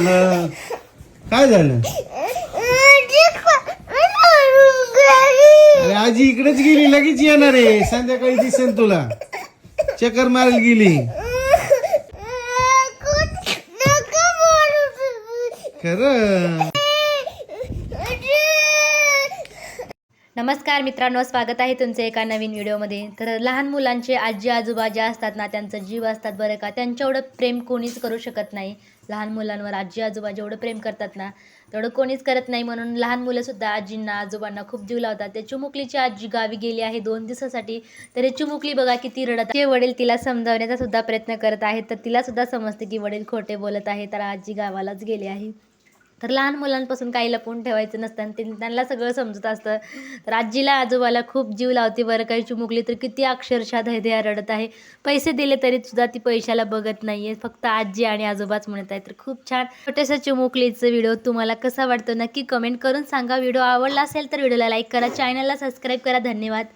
झालं? अरे आजी इकडेच गेली लगेच येणार आहे. संध्याकाळी दिसेल तुला. चक्कर मारायला गेली. खरं? नमस्कार मित्रांनो स्वागत आहे तुमचं एका नवीन व्हिडिओमध्ये. तर लहान मुलांचे आजी आजोबा जे असतात ना त्यांचा जीव असतात बरं का त्यांच्या एवढं प्रेम कोणीच करू शकत नाही. लहान मुलांवर आजी आजोबा जेवढं प्रेम करतात ना तेवढं कोणीच करत नाही. म्हणून लहान मुलंसुद्धा आजींना आजोबांना खूप जीव लावतात. त्या चिमुकलीची आजी गावी गेली आहे दोन दिवसासाठी तर हे चिमुकली बघा किती रडत आहे. वडील तिला समजावण्याचा सुद्धा प्रयत्न करत आहेत तर तिलासुद्धा समजते की वडील खोटे बोलत आहे तर आजी गावालाच गेली आहे. तर लहान मुलांपासून काही लपवून ठेवायचं नसतं आणि त्यांना सगळं समजत असतं. तर आजीला आजोबाला खूप जीव लावते बरं काही चुमुकली तर किती अक्षरशः धैर्या रडत आहे. पैसे दिले तरी सुद्धा ती पैशाला बघत नाही आहे फक्त आजी आणि आजोबाच म्हणत आहे तर खूप छान. छोट्याशा चिमुकलीचं व्हिडिओ तुम्हाला कसा वाटतो नक्की कमेंट करून सांगा. व्हिडिओ आवडला असेल तर व्हिडिओला लाईक करा. चॅनलला सबस्क्राईब करा. धन्यवाद.